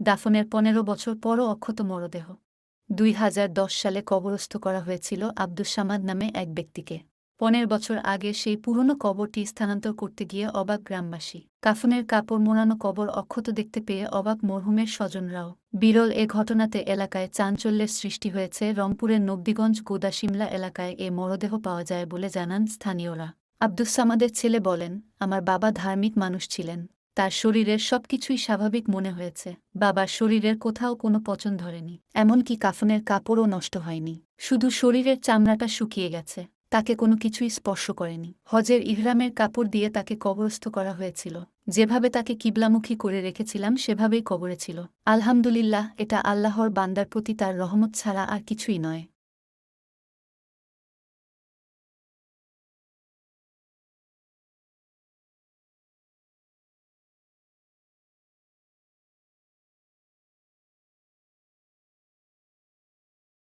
দাফনের পনেরো বছর পরও অক্ষত মরদেহ। দুই হাজার দশ সালে কবরস্থ করা হয়েছিল আব্দুস সামাদ নামে এক ব্যক্তিকে। পনেরো বছর আগে সেই পুরনো কবরটি স্থানান্তর করতে গিয়ে অবাক গ্রামবাসী। কাফনের কাপড় মোড়ানো কবর অক্ষত দেখতে পেয়ে অবাক মরহুমের স্বজনরাও। বিরল এ ঘটনাতে এলাকায় চাঞ্চল্যের সৃষ্টি হয়েছে রংপুরের নব্বীগঞ্জ গোদাসিমলা এলাকায় এ মরদেহ পাওয়া যায় বলে জানান স্থানীয়রা। আব্দুস সামাদের ছেলে বলেন, আমার বাবা ধার্মিক মানুষ ছিলেন। তার শরীরের সবকিছুই স্বাভাবিক মনে হয়েছে। বাবার শরীরের কোথাও কোনো পচন ধরেনি, এমনকি কাফনের কাপড়ও নষ্ট হয়নি। শুধু শরীরের চামড়াটা শুকিয়ে গেছে, তাকে কোনো কিছুই স্পর্শ করেনি। হজের ইহরামের কাপড় দিয়ে তাকে কবরস্থ করা হয়েছিল। যেভাবে তাকে কিবলামুখী করে রেখেছিলাম, সেভাবেই কবরে ছিল। আলহামদুলিল্লাহ, এটা আল্লাহর বান্দার প্রতি তার রহমত ছাড়া আর কিছুই নয়।